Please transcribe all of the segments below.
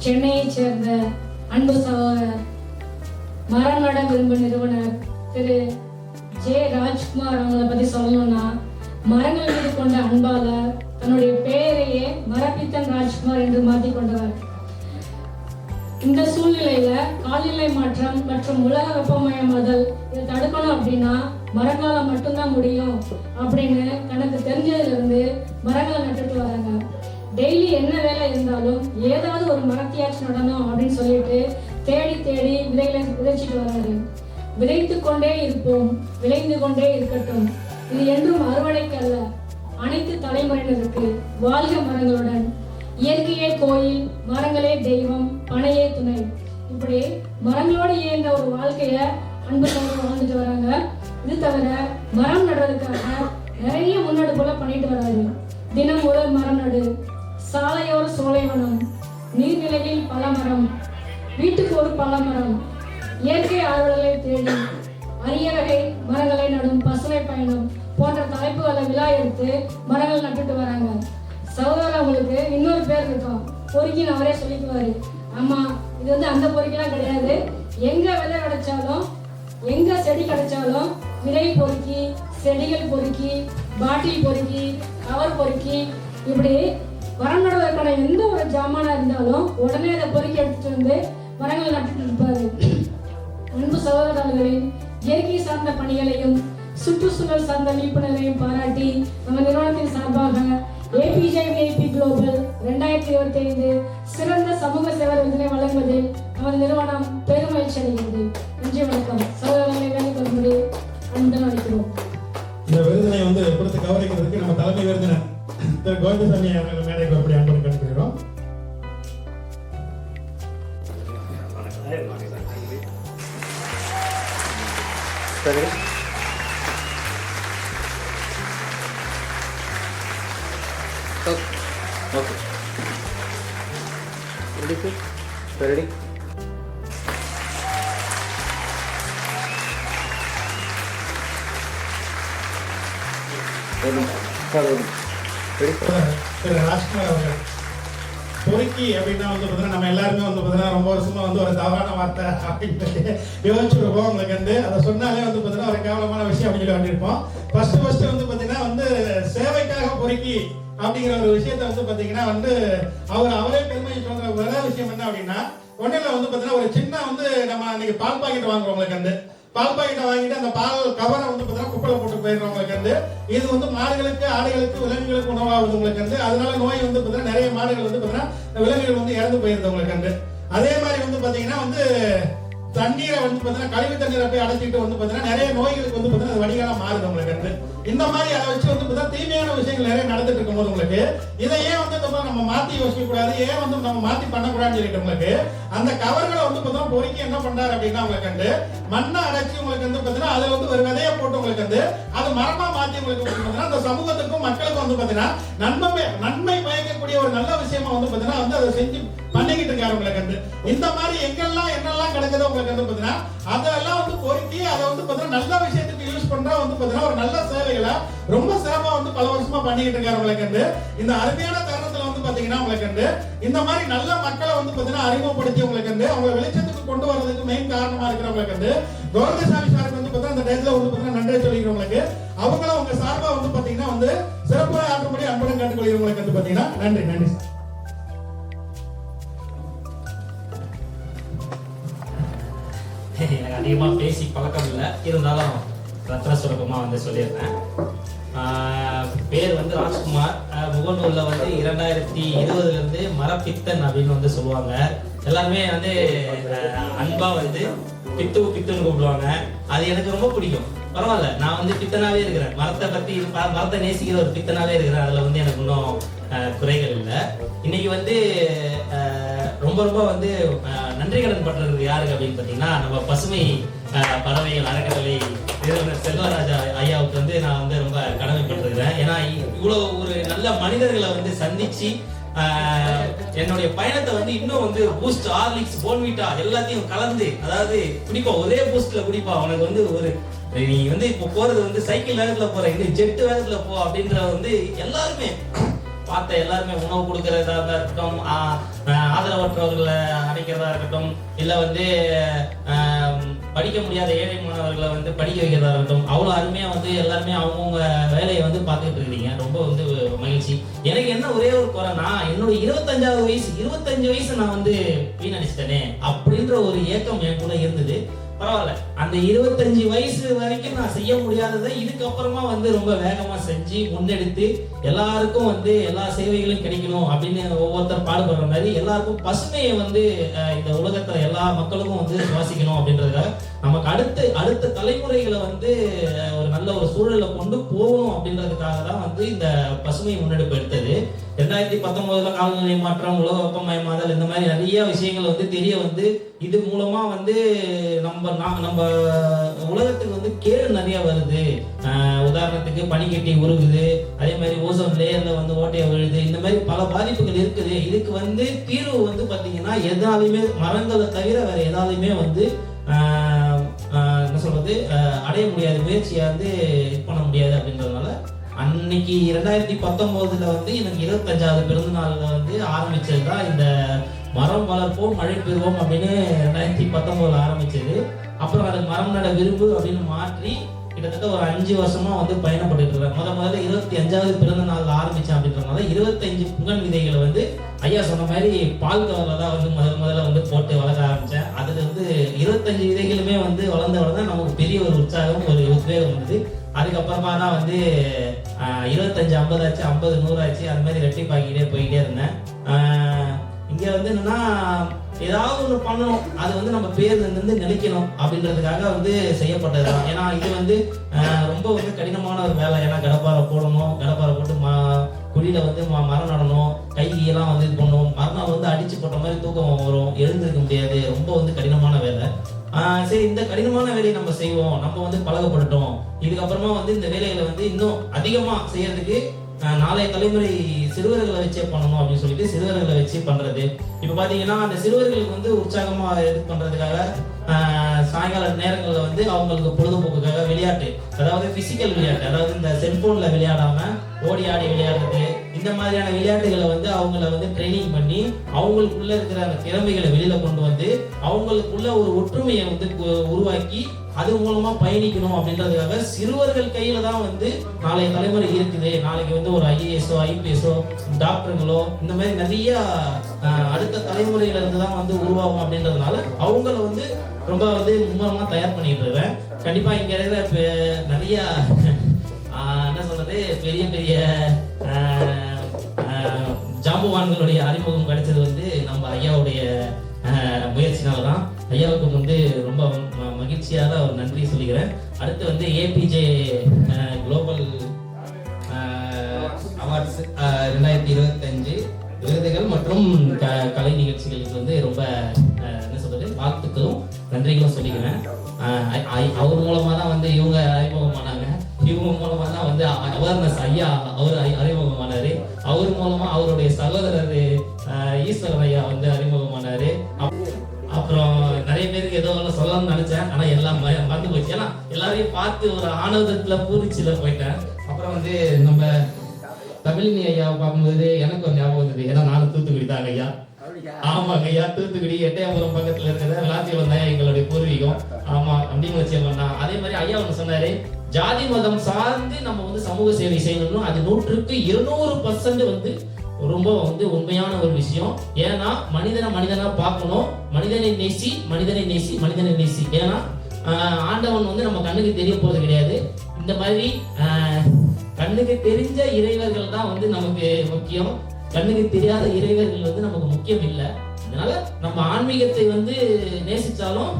சென்னையைச் சேர்ந்த அன்பு சகோதரர் மரம் நட விரும்பு நிறுவனர் திரு. ஜே. ராஜ்குமார் அவங்கள பத்தி சொல்லணும்னா மரங்கள் மீது கொண்ட அன்பால தன்னுடைய பெயரையே மரப்பித்தன் ராஜ்குமார் என்று மாற்றிக் கொண்டவர் இந்த சூழ்நிலையில காலநிலை மாற்றம் மற்றும் உலக வெப்பமயமாதல் இதை தடுக்கணும் அப்படின்னா மரங்களால மட்டும்தான் முடியும் அப்படின்னு தனக்கு தெரிஞ்சதுல இருந்து மரங்களை நட்டுட்டு வர டெய்லி என்ன வேலை இருந்தாலும் ஏதாவது ஒரு மரத்தையாச்சும் நடணும் அப்படின்னு சொல்லிட்டு தேடி தேடி விதைகளை விதைச்சிட்டு வராரு விதைத்து கொண்டே இருப்போம் விளைந்து கொண்டே இருக்கட்டும். இது என்றும் அறுவடைக்கு அல்ல அனைத்து தலைமுறையினருக்கு வாழ்க மரங்களுடன். இயற்கையே கோயில் மரங்களே தெய்வம் பனையே துணை. இப்படி மரங்களோடு இயங்க ஒரு வாழ்க்கைய அன்பு சகோதரர் வாழ்ந்துட்டு வராங்க. இது தவிர மரம் நடுறதுக்காக நிறைய முன்னெடுப்புல பண்ணிட்டு வராரு தினம் ஒரு மரம் நடு. சாலையோர சோலைவனம் நீர்நிலையில் பல மரம் வீட்டுக்கு ஒரு பழமரம் இயற்கை ஆர்வலர்களை தேடி அரிய வகை மரங்களை நடும் பசுமை பயணம் போன்ற தலைப்புகளை விழா எடுத்து மரங்கள் நட்டுட்டு வராங்க. சகோதரர் அவங்களுக்கு இன்னொரு பேர் இருக்கும். பொறுக்கின்னு அவரே சொல்லிக்குவாரு. ஆமா இது வந்து அந்த பொறுக்கிலாம் கிடையாது. எங்க விதை கிடைச்சாலும் எங்க செடி கிடைச்சாலும் விதை பொறுக்கி செடிகள் பொறுக்கி பாட்டில் பொறுக்கி கவர் பொறுக்கி இப்படி மரம் நடுவதற்கான எந்த ஒரு ஜாமானா இருந்தாலும் உடனே அதை பொறுக்கி எடுத்துட்டு வந்து மரங்கள் நட்டுட்டு இருப்பாரு. அன்பு சகோதரர்களின் இயற்கை சார்ந்த பணிகளையும் சுற்றுச்சூழல் சார்ந்த விழிப்புணர்வையும் பாராட்டி நம்ம நிறுவனத்தின் சார்பாக ஏபிஜேவிஐபி குளோபல் ரெண்டாயிரத்தி இருபத்தி ஐந்து சிறந்த சமூக சேவை விருதினை வழங்குவதில் நமது நிறுவனம் பெருமகிழ்ச்சி அடைகிறது. நன்றி வணக்கம். சகோதரர்களை வேலை கொள்ளும்படி அன்புடன் அளிக்கிறோம் இந்த விருதினை வந்து கொடுத்து கௌரவிக்கிறதுக்கு நம்ம தலைமை விருதினர் திரு கோவிந்தசாமி அவர்கள் மேடைக்கு அப்படி அன்பு கேட்டுக்கிறோம் சரி. Okay. Ready ready ready. Sir ready Thiru Rajkumar அவர்கள். பொறுக்கி அப்படின்னா வந்து பார்த்தீங்கன்னா நம்ம எல்லாருமே வந்து பார்த்தீங்கன்னா ரொம்ப வருஷமா வந்து ஒரு தவறான வார்த்தை அப்படின்னு யோசிச்சிருப்போம் உங்களுக்கு வந்து அதை சொன்னாலே வந்து பார்த்தீங்கன்னா ஒரு கேவலமான விஷயம் அப்படின்னு சொல்லி வேண்டியிருப்போம் ஃபர்ஸ்ட் ஃபர்ஸ்ட் வந்து பார்த்தீங்கன்னா வந்து சேவைக்காக பொறுக்கி அப்படிங்கிற ஒரு விஷயத்தை வந்து பார்த்தீங்கன்னா வந்து அவர் அவரே பெருமை சொல்ற ஒரே விஷயம் என்ன அப்படின்னா ஒன்றில் வந்து பார்த்தீங்கன்னா ஒரு சின்ன வந்து நம்ம அன்னைக்கு பால் பாக்கெட் வாங்குறோம் உங்களுக்கு வந்து. பால் பாக்கெட்டை வாங்கிட்டு அந்த பால் கவரை வந்து பார்த்தீங்கன்னா குப்பையில போட்டு போயிடுறவங்களுக்கு வந்து. இது வந்து மாடுகளுக்கு ஆடுகளுக்கு விலங்குகளுக்கு உணவாகுது உங்களுக்கு வந்து. அதனால நோய் வந்து பார்த்தீங்கன்னா நிறைய மாடுகள் வந்து பார்த்தீங்கன்னா விலங்குகள் வந்து இறந்து போயிருது உங்களுக்கு வந்து. அதே மாதிரி வந்து பார்த்தீங்கன்னா வந்து தண்ணீரை வந்து பார்த்தீங்கன்னா கழிவு தண்ணீரை போய் அடைச்சிட்டு வந்து பார்த்தீங்கன்னா நிறைய நோய்களுக்கு வந்து பார்த்தீங்கன்னா அது வடிகாலா மாறுது உங்களுக்கு வந்து. இந்த மாதிரி அதை வச்சு வந்து பார்த்தீங்கன்னா தீமையான விஷயங்கள் நிறைய நடந்துட்டு இருக்கும்போது உங்களுக்கு இதை ஏன் வந்து நம்ம நம்ம மாத்தி யோசிக்க கூடாது ஏன் வந்து நம்ம மாத்தி பண்ணக்கூடாதுன்னு சொல்லிட்டு உங்களுக்கு அந்த கவர்களை வந்து பார்த்தா பொறுக்கி என்ன பண்றாரு அப்படின்னா உங்களுக்கு வந்து மண்ணை அடைச்சி உங்களுக்கு வந்து பார்த்தீங்கன்னா அதில் வந்து ஒரு விதையை போட்டு உங்களுக்கு வந்து அது மரமா மாத்தி உங்களுக்கு வந்து பார்த்தீங்கன்னா அந்த சமூகத்துக்கும் மக்களுக்கும் வந்து பார்த்தீங்கன்னா நன்மை நன்மை பயக்கக்கூடிய ஒரு நல்ல விஷயமா வந்து பார்த்தீங்கன்னா வந்து அதை செஞ்சு பண்ணிக்கிட்டு இருக்காரு உங்களுக்கு வந்து இந்த மாதிரி எங்கெல்லாம் என்னெல்லாம் கிடைக்குதோ உங்களுக்கு வந்து பார்த்தீங்கன்னா அதெல்லாம் வந்து பொறுக்கி அதை வந்து பார்த்தீங்கன்னா நல்ல விஷயத்துக்கு பண்றா வந்து பார்த்தீங்கன்னா ஒரு நல்ல சேவைகளை ரொம்ப சிறப்பா வந்து பல வருஷமா பண்ணிக்கிட்டு இருக்காரு உங்களுக்கு இந்த அருமையான தருணத்துல வந்து பாத்தீங்கன்னா உங்களுக்கு இந்த மாதிரி நல்ல மக்களை வந்து பாத்தீங்கன்னா அறிமுகப்படுத்தி உங்களுக்கு வந்து அவங்க வெளிச்சத்துக்கு கொண்டு வர்றதுக்கு மெயின் காரணமா இருக்கிறவங்களுக்கு வந்து கௌரவசாமி சாருக்கு வந்து பார்த்தா அந்த டயத்துல வந்து பாத்தீங்கன்னா நன்றி சொல்லிக்கிறவங்களுக்கு அவங்களும் உங்க சார்பா வந்து பாத்தீங்கன்னா வந்து சிறப்பாக ஆற்றும்படி அன்புடன் கேட்டுக்கொள்கிறவங்களுக்கு வந்து பாத்தீங்கன்னா. நன்றி நன்றி சார் எனக்கு அதிகமாக பேசி பழக்கம் இல்லை. இருந்தாலும் ரத்ன சுரபமாக வந்து சொல்லியிருந்தேன் பேர் வந்து ராஜ்குமார். முகநூலில் வந்து இரண்டாயிரத்தி இருபதுலேருந்து மரப்பித்தன் அப்படின்னு வந்து சொல்லுவாங்க. எல்லாருமே வந்து அன்பாக வந்து பித்து பித்துன்னு கூப்பிடுவாங்க. அது எனக்கு ரொம்ப பிடிக்கும். பரவாயில்ல நான் வந்து பித்தனாவே இருக்கிறேன். மரத்தை பத்தி ப- மரத்தை நேசிக்கிற ஒரு பித்தனாவே இருக்கிறேன். அதுல வந்து எனக்கு இன்னும் குறைகள் இல்லை. இன்னைக்கு வந்து ரொம்ப ரொம்ப வந்து நன்றி கடன் பண்றது யாருக்கு அப்படின்னு பார்த்தீங்கன்னா நம்ம பசுமை பறவைகள் அறக்கட்டளை நிறுவனர் செல்வராஜா ஐயாவுக்கு வந்து நான் வந்து ரொம்ப கடமைப்பட்டிருக்கிறேன் ஏன்னா இவ்வளோ இவ்வளவு ஒரு நல்ல மனிதர்களை வந்து சந்திச்சு என்னுடைய பயணத்தை வந்து இன்னும் வந்து பூஸ்ட் ஹார்லிக்ஸ் போன்விட்டா எல்லாத்தையும் கலந்து அதாவது குடிப்பா ஒரே பூஸ்ட்ல குடிப்பா. உனக்கு வந்து ஒரு நீ வந்து இப்போ போறது வந்து சைக்கிள் வேகத்துல போற இந்த ஜெட் வேகத்துல போ அப்படின்ற வந்து எல்லாருமே பார்த்த எல்லாருமே உணவு கொடுக்கறதா இருக்கட்டும் ஆஹ் ஆதரவற்றவர்களை அடைக்கிறதா இருக்கட்டும் இல்லை வந்து படிக்க முடியாத ஏழை மாணவர்களை வந்து படிக்க வைக்கிறதா இருக்கட்டும் அவ்வளோ அருமையாக வந்து எல்லாருமே அவங்கவுங்க வேலையை வந்து பார்த்துட்டு இருக்கீங்க ரொம்ப வந்து மகிழ்ச்சி. எனக்கு என்ன ஒரே ஒரு குறைனா என்னோட இருபத்தஞ்சாவது வயசு இருபத்தஞ்சு வயசு நான் வந்து வீணடிச்சிட்டேனே அப்படின்ற ஒரு ஏக்கம் என் கூட இருந்தது. பரவாயில்ல. அந்த இருபத்தஞ்சு வயசு வரைக்கும் நான் செய்ய முடியாததை இதுக்கப்புறமா வந்து ரொம்ப வேகமா செஞ்சு முன்னெடுத்து எல்லாருக்கும் வந்து எல்லா சேவைகளும் கிடைக்கணும் அப்படின்னு ஒவ்வொருத்தர் பாடுபடுற மாதிரி எல்லாருக்கும் பசுமையை வந்து இந்த உலகத்துல எல்லா மக்களுக்கும் வந்து சுவாசிக்கணும் அப்படின்றதுக்காக நமக்கு அடுத்த அடுத்த தலைமுறைகளை வந்து ஒரு நல்ல ஒரு சூழல்ல கொண்டு போகணும் அப்படின்றதுக்காக தான் வந்து இந்த பசுமை முன்னெடுப்பு எடுத்தது. ரெண்டாயிரத்தி பத்தொன்பதுல காலநிலை மாற்றம் உலக வெப்பமயமாதல் இந்த மாதிரி நிறைய விஷயங்கள் வந்து தெரிய வந்து இது மூலமா வந்து நம்ம நம்ம உலகத்துக்கு வந்து கேடு நிறைய வருது. உதாரணத்துக்கு பனிக்கட்டி உருகுது அதே மாதிரி ஓசோன் லேயர்ல வந்து ஓட்டைய விழுது இந்த மாதிரி பல பாதிப்புகள் இருக்குது. இதுக்கு வந்து தீர்வு வந்து பாத்தீங்கன்னா எதாலையுமே மரங்களை தவிர வேற எதாலையுமே வந்து என்ன சொல்கிறது அடைய முடியாத முயற்சியை வந்து இது பண்ண முடியாது அப்படின்றதுனால அன்னைக்கு ரெண்டாயிரத்தி பத்தொம்போதுல வந்து எனக்கு இருபத்தஞ்சாவது பிறந்தநாளில் வந்து ஆரம்பித்தது தான் இந்த மரம் வளர்ப்போம் மழை பெறுவோம் அப்படின்னு ரெண்டாயிரத்தி பத்தொன்பதுல ஆரம்பிச்சது. அப்புறம் அதுக்கு மரம் நட விரும்பு அப்படின்னு மாற்றி கிட்டத்தட்ட ஒரு அஞ்சு வருஷமா வந்து பயணப்பட்டு இருக்கிறேன் முத முதல்ல இருபத்தி அஞ்சாவது பிறந்த நாள் ஆரம்பிச்சேன் அப்படின்றனால இருபத்தஞ்சு புகழ் விதைகளை வந்து ஐயா சொன்ன மாதிரி பால் கவர்ல தான் வந்து முதல் முதல்ல வந்து போட்டு வளர்க்க ஆரம்பிச்சேன். வந்து இருபத்தஞ்சு விதைகளுமே வந்து வளர்ந்த உடனே நமக்கு பெரிய ஒரு உற்சாகம் ஒரு உத்வேகம் வந்தது அதுக்கப்புறமா தான் வந்து இருபத்தஞ்சு ஐம்பது ஆச்சு ஐம்பது நூறு ஆச்சு அது மாதிரி ரெட்டிப்பாக்கிட்டே போய்கிட்டே இருந்தேன். இங்கே வந்து என்னன்னா ஏதாவது ஒன்று பண்ணணும். அது வந்து நம்ம பேர் வந்து நிலைக்கணும் அப்படின்றதுக்காக வந்து செய்யப்பட்டது தான் ஏன்னா இது வந்து ரொம்ப வந்து கடினமான ஒரு வேலை. ஏன்னா கடப்பாறை போடணும். கடப்பாறை போட்டு மா குழியில வந்து ம- மரம் நடணும் கை கையெல்லாம் வந்து இது பண்ணும். மறுநாள் வந்து அடிச்சு போட்ட மாதிரி தூக்கம் வரும். எழுந்திருக்க முடியாது. ரொம்ப வந்து கடினமான வேலை. சரி இந்த கடினமான வேலையை நம்ம செய்வோம். நம்ம வந்து பழகப்பட்டுட்டோம். இதுக்கப்புறமா வந்து இந்த வேலையில வந்து இன்னும் அதிகமா செய்யறதுக்கு நாளைய தலைமுறை சிறுவர்களை வச்சே பண்ணணும் அப்படின்னு சொல்லிட்டு சிறுவர்களை வச்சு பண்றது. இப்ப பாத்தீங்கன்னா அந்த சிறுவர்களுக்கு வந்து உற்சாகமா இது பண்றதுக்காக சாயங்கால நேரங்களில் வந்து அவங்களுக்கு பொழுதுபோக்குக்காக விளையாட்டு அதாவது பிசிக்கல் விளையாட்டு அதாவது இந்த செல்போன்ல விளையாடாம ஓடி ஆடி விளையாடுறது இந்த மாதிரியான விளையாட்டுகளை வந்து அவங்கள வந்து ட்ரைனிங் பண்ணி அவங்களுக்குள்ள இருக்கிற அந்த திறமைகளை வெளியில கொண்டு வந்து அவங்களுக்குள்ள ஒரு ஒற்றுமையை வந்து உருவாக்கி அது மூலமா பயணிக்கணும் அப்படின்றதுக்காக சிறுவர்கள் கையில தான் வந்து நாளைய தலைமுறை இருக்குது. நாளைக்கு வந்து ஒரு ஐஏஎஸோ ஐபிஎஸோ டாக்டருங்களோ இந்த மாதிரி நிறைய அடுத்த தலைமுறையில இருந்து தான் வந்து உருவாகும் அப்படின்றதுனால அவங்கள வந்து ரொம்ப வந்து மும்மரமா தயார் பண்ணிட்டு இருக்கிறேன் கண்டிப்பா இங்க இருக்கிற நிறைய என்ன சொல்றது பெரிய பெரிய ஜாம்புவான்களுடைய அறிமுகம் கிடைச்சது வந்து நம்ம ஐயாவுடைய முயற்சினால தான் ஐயாவுக்கு வந்து மகிழ்ச்சியாக ஒரு நன்றி சொல்லிக்கிறேன். அடுத்து வந்து ஏபிஜே குளோபல் அவார்ட்ஸ் ரெண்டாயிரத்தி இருபத்தஞ்சு விருதுகள் மற்றும் க- கலை நிகழ்ச்சிகளுக்கு வந்து ரொம்ப என்ன சொல்றது வாழ்த்துக்களும் நன்றிகளும் சொல்லிக்கிறேன். அவர் மூலமாக தான் வந்து இவங்க அறிமுகமானாங்க. இவங்க மூலமா தான் வந்து அவேர்னஸ் ஐயா அவர் அறி- அறிமுகமானாரு. அவர் மூலமா அவருடைய சகோதரர் ஈஸ்வரன் ஐயா வந்து நினைச்சேன் ஆனா எல்லாம் மறந்து போச்சு. ஏன்னா எல்லாரையும் பார்த்து ஒரு ஆனந்தத்துல பூரிச்சுல போயிட்டேன். அப்புறம் வந்து நம்ம தமிழினி ஐயாவை பார்க்கும்போது எனக்கு ஒரு ஞாபகம் வந்தது. ஏன்னா நானும் தூத்துக்குடி தான் ஐயா. ஆமாங்க ஐயா. தூத்துக்குடி எட்டயபுரம் பக்கத்துல இருக்கிற விளாத்தியம் தான் எங்களுடைய பூர்வீகம். ஆமா அப்படின்னு வச்சு பண்ணா அதே மாதிரி ஐயா ஒன்று சொன்னாரு ஜாதி மதம் சார்ந்து நம்ம வந்து சமூக சேவை செய்யணும் அது நூற்றுக்கு இருநூறு பர்சன்ட் வந்து ரொம்ப வந்து உண்மையான ஒரு விஷயம். ஏன்னா மனிதனை மனிதனா பார்க்கணும். மனிதனை நேசி மனிதனை நேசி மனிதனை நேசி. ஏன்னா ஆண்டவன் வந்து நம்ம கண்ணுக்கு தெரிய போறது கிடையாது. இந்த மாதிரி கண்ணுக்கு தெரிஞ்ச இறைவர்கள் தான் வந்து நமக்கு முக்கியம். கண்ணுக்கு தெரியாத இறைவர்கள் வந்து நமக்கு முக்கியம் இல்லை. அதனால நம்ம ஆன்மீகத்தை வந்து நேசிச்சாலும்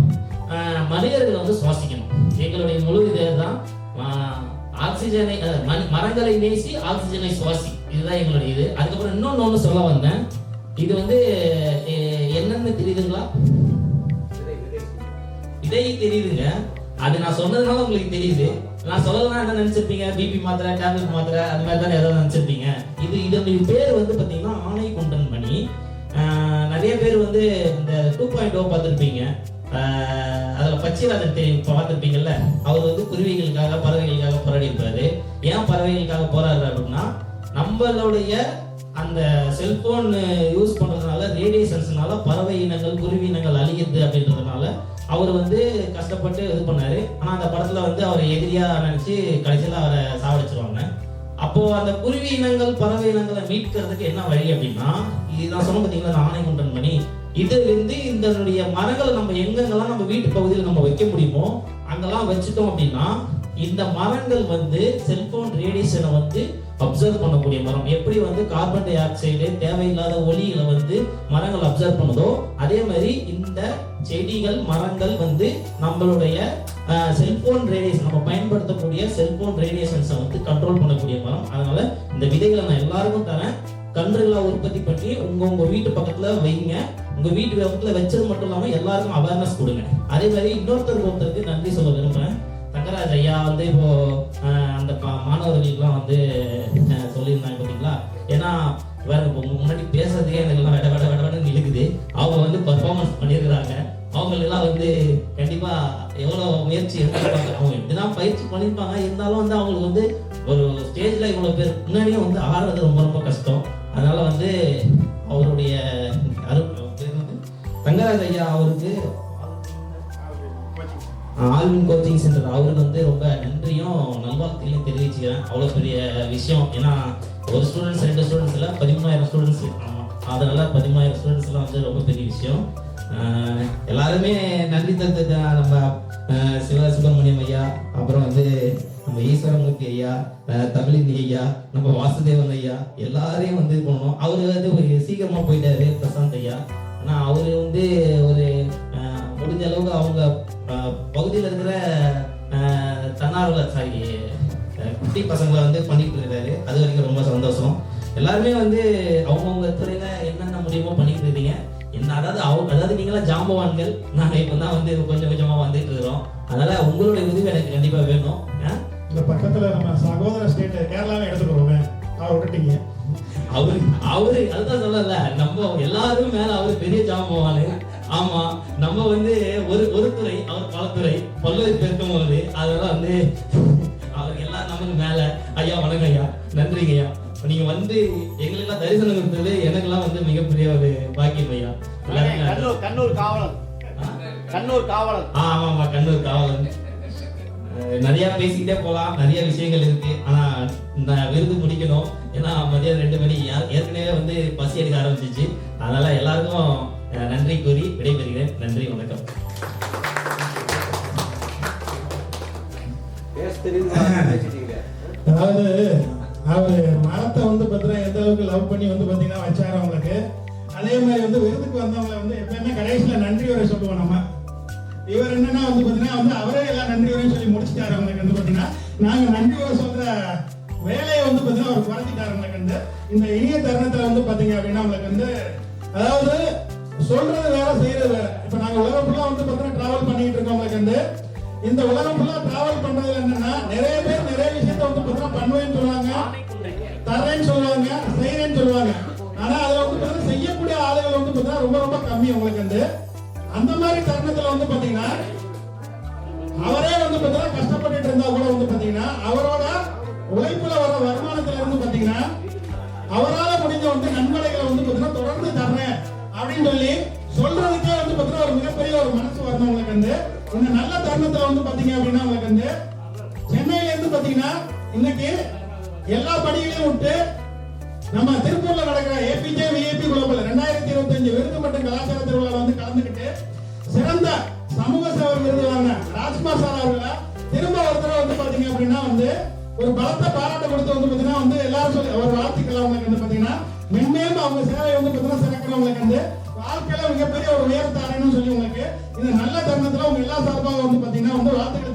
மனிதர்களை வந்து சுவாசிக்கணும். எங்களுடைய முழு இதே தான் ஆக்சிஜனை மரங்களை நேசி ஆக்சிஜனை சுவாசி. இதுதான் எங்களுடைய இது. அதுக்கப்புறம் இன்னொன்று ஒன்று சொல்ல வந்தேன். இது வந்து என்னென்னு என்னன்னு தெரியுதுங்களா? விதை தெரியுதுங்க. அது நான் சொன்னதுனால உங்களுக்கு தெரியுது. நான் சொல்லலாம் என்ன நினைச்சிருப்பீங்க? பிபி மாத்திரை டேப்லெட் மாத்திரை அந்த மாதிரி தானே ஏதாவது நினைச்சிருப்பீங்க? இது இதனுடைய பேர் வந்து பார்த்தீங்கன்னா ஆணை குண்டன் மணி. நிறைய பேர் வந்து இந்த டூ பாயிண்ட் ஓ oh பார்த்துருப்பீங்க. அதில் பச்சைராஜன் தெரியும் பார்த்துருப்பீங்கல்ல அவர் வந்து குருவிகளுக்காக பறவைகளுக்காக போராடி இருப்பாரு. ஏன் பறவைகளுக்காக போராடுறாரு அப்படின்னா நம்மளுடைய அந்த செல்போன் யூஸ் பண்றதுனால ரேடியேஷன்ஸ்னால பறவை இனங்கள் குருவி இனங்கள் அழியுது அப்படின்றதுனால அவர் வந்து கஷ்டப்பட்டு இது பண்ணாரு. ஆனா அந்த படத்துல வந்து அவரை எதிரியா நினைச்சு கடைசியில அவரை சாவடிச்சிருவாங்க. அப்போ அந்த குருவி இனங்கள் பறவை இனங்களை மீட்கிறதுக்கு என்ன வழி அப்படின்னா இதுதான் சொன்ன பார்த்தீங்களா ஆணைகுண்டன் மணி. இது வந்து இதனுடைய மரங்களை நம்ம எங்கெங்கெல்லாம் நம்ம வீட்டு பகுதியில் நம்ம வைக்க முடியுமோ அங்கெல்லாம் வச்சுட்டோம் அப்படின்னா இந்த மரங்கள் வந்து செல்போன் ரேடியேஷனை வந்து அப்சர்வ் பண்ணக்கூடிய மரம். எப்படி வந்து கார்பன் டை ஆக்சைடு தேவையில்லாத ஒளிகளை வந்து மரங்கள் அப்சர்வ் பண்ணுதோ அதே மாதிரி இந்த செடிகள் மரங்கள் வந்து நம்மளுடைய செல்போன் ரேடியேஷன் நம்ம பயன்படுத்தக்கூடிய செல்போன் ரேடியேஷன்ஸை வந்து கண்ட்ரோல் பண்ணக்கூடிய மரம். அதனால இந்த விதைகளை நான் எல்லாருக்கும் தரேன். கன்றுகளை உற்பத்தி பண்ணி உங்க உங்க வீட்டு பக்கத்துல வைங்க. உங்க வீட்டு பக்கத்துல வச்சது மட்டும் இல்லாம எல்லாருக்கும் அவேர்னஸ் கொடுங்க. அதே மாதிரி இன்னொருத்தருக்கு ஒருத்தருக்கு நன்றி சொல்ல விரும்புறேன். தங்கராஜ் ஐயா வந்து இப்போ அந்த பா- மாணவர்களுக்கெல்லாம் வந்து சொல்லியிருந்தாங்க பார்த்தீங்களா ஏன்னா வேற முன்னாடி பேசுறதுக்கே எனக்கு எல்லாம் வெட வெட வெட இழுக்குது. அவங்க வந்து பர்ஃபார்மன்ஸ் பண்ணியிருக்கிறாங்க. அவங்களெல்லாம் வந்து கண்டிப்பா எவ்வளவு முயற்சி எடுத்துருப்பாங்க. அவங்க எப்படிதான் பயிற்சி பண்ணியிருப்பாங்க இருந்தாலும் வந்து அவங்களுக்கு வந்து ஒரு ஸ்டேஜ்ல இவ்வளவு பேர் முன்னாடியே வந்து ஆடுறது ரொம்ப ரொம்ப கஷ்டம். அதனால வந்து அவருடைய அரு வந்து தங்கராஜ் ஐயா அவருக்கு ஆல்வின் கோச்சிங் சென்டர் அவருக்கு வந்து ரொம்ப நன்றியும் நல்வாழ்த்தையும் தெரிவிச்சுக்கிறேன். அவ்வளோ பெரிய விஷயம். ஏன்னா ஒரு ஸ்டூடெண்ட்ஸ் ரெண்டு ஸ்டூடெண்ட்ஸ் இல்லை பதிமூணாயிரம் ஸ்டூடெண்ட்ஸ் அதனால பதிமூணாயிரம் ஸ்டூடெண்ட்ஸ்லாம் வந்து ரொம்ப பெரிய விஷயம். ஆஹ் எல்லாருமே நன்றி தந்தது நம்ம சிவ சுப்பிரமணியம் ஐயா அப்புறம் வந்து நம்ம ஈஸ்வரமூர்த்தி ஐயா தமிழிந்தி ஐயா நம்ம வாசுதேவன் ஐயா எல்லாரையும் வந்து பண்ணோம் அவர் வந்து ஒரு சீக்கிரமா போயிட்டாரு பிரசாந்த் ஐயா. ஆனா அவரு வந்து ஒரு முடிஞ்ச அளவுக்கு அவங்க பகுதியில் இருக்கிற தன்னார்வல சாரி குட்டி பசங்களை வந்து பண்ணிட்டு இருக்காரு. அது வரைக்கும் ரொம்ப சந்தோஷம். எல்லாருமே வந்து அவங்கவுங்க துறையில என்னென்ன முடியுமோ பண்ணிட்டு இருக்கீங்க. என்ன அதாவது அவங்க அதாவது நீங்களாம் ஜாம்பவான்கள். நாங்க இப்போ தான் வந்து கொஞ்சம் கொஞ்சமா வந்துட்டு இருக்கிறோம். அதனால உங்களுடைய உதவி எனக்கு கண்டிப்பா வேணும். இந்த பக்கத்துல நம்ம சகோதர ஸ்டேட் கேரளாவை எடுத்துக்கிறோமே அவர் விட்டுட்டீங்க. அவரு அவரு அதுதான் சொல்லல. நம்ம எல்லாரும் மேல அவரு பெரிய ஜாம்பவானு. ஆமா நம்ம வந்து ஒரு ஒரு துறை அவர் பல துறை பல்வேறு பெருக்கும் போது அதனால வந்து அவர் எல்லாம் நமக்கு மேல. ஐயா வணக்கம் ஐயா. நன்றிங்க ஐயா. நீங்க வந்து எங்களுக்கெல்லாம் தரிசனம் கொடுத்தது எனக்கெல்லாம் வந்து மிகப்பெரிய ஒரு பாக்கியம் ஐயா. கண்ணூர் கண்ணூர் காவலன். கண்ணூர் காவலன். ஆ ஆமாம்மா கண்ணூர் காவலன். நிறைய பேசிக்கிட்டே போகலாம் நிறைய விஷயங்கள் இருக்கு. ஆனா இந்த விருது முடிக்கணும். ஏன்னா மதியம் ரெண்டு மணி. ஏற்கனவே வந்து பசி எடுக்க ஆரம்பிச்சிச்சு. அதனால எல்லாருக்கும் நன்றி கூறி விடைபெறுகிறேன். நன்றி வணக்கம். அதாவது அவரு மரத்தை வந்து பார்த்தீங்கன்னா எந்த அளவுக்கு லவ் பண்ணி வந்து பார்த்தீங்கன்னா வச்சாரு அவங்களுக்கு? அதே மாதிரி வந்து விருதுக்கு வந்தவங்களை வந்து எப்பயுமே கடைசியில் நன்றி வரை சொல்லுவோம் நம்ம. இவர் என்னன்னா வந்து பார்த்தீங்கன்னா வந்து அவரே எல்லாம் நன்றி வரையும் சொல்லி முடிச்சிட்டாரு அவங்களுக்கு வந்து பார்த்தீங்கன்னா. நாங்கள் நன்றி வரை சொல்ற வேலையை வந்து பார்த்தீங்கன்னா அவர் குறைச்சிட்டாரு அவங்களுக்கு வந்து. இந்த இனிய தருணத்தில் வந்து பார்த்தீங்க அப்படின்னா அவங்களுக்கு வந்து அதாவது சொல்றது வேற செய்யறது வேற. இப்ப நாங்க உலகம் ஃபுல்லா வந்து பாத்தீங்கன்னா டிராவல் பண்ணிட்டு இருக்கவங்களுக்கு வந்து. இந்த உலகம் ஃபுல்லா டிராவல் பண்றதுல என்னன்னா நிறைய பேர் நிறைய விஷயத்த வந்து பாத்தீங்கன்னா பண்ணுவேன்னு சொல்லுவாங்க. தரேன்னு சொல்லுவாங்க. நம்ம திருப்பூர்ல நடக்கிற ஏபிஜே விஐபி குளோபல் ரெண்டாயிரத்தி இருபத்தி அஞ்சு விருது மற்றும் கலாச்சார திருவிழா வந்து கலந்துக்கிட்டு சிறந்த சமூக சேவை விருதுகளான ராஜ்குமார் சார் அவர்களை திரும்ப ஒருத்தர வந்து பாத்தீங்க அப்படின்னா வந்து ஒரு பலத்த பாராட்டு கொடுத்து வந்து பாத்தீங்கன்னா வந்து எல்லாரும் சொல்லி ஒரு வாழ்த்துக்கள் அவங்களுக்கு வந்து பாத்தீங்கன்னா மென்மேலும் அவங்க சேவை வந்து பாத்தீங்கன்னா சிறக்கிறவங்களுக்கு வந்து வாழ்க்கையில மிகப்பெரிய ஒரு உயர்த்தாரன்னு சொல்லி உங்களுக்கு இந்த நல்ல தருணத்துல உங்க எல்லா சார்பாக வந்து பாத்தீங்கன்னா வந்து வாழ்த்துக்கள்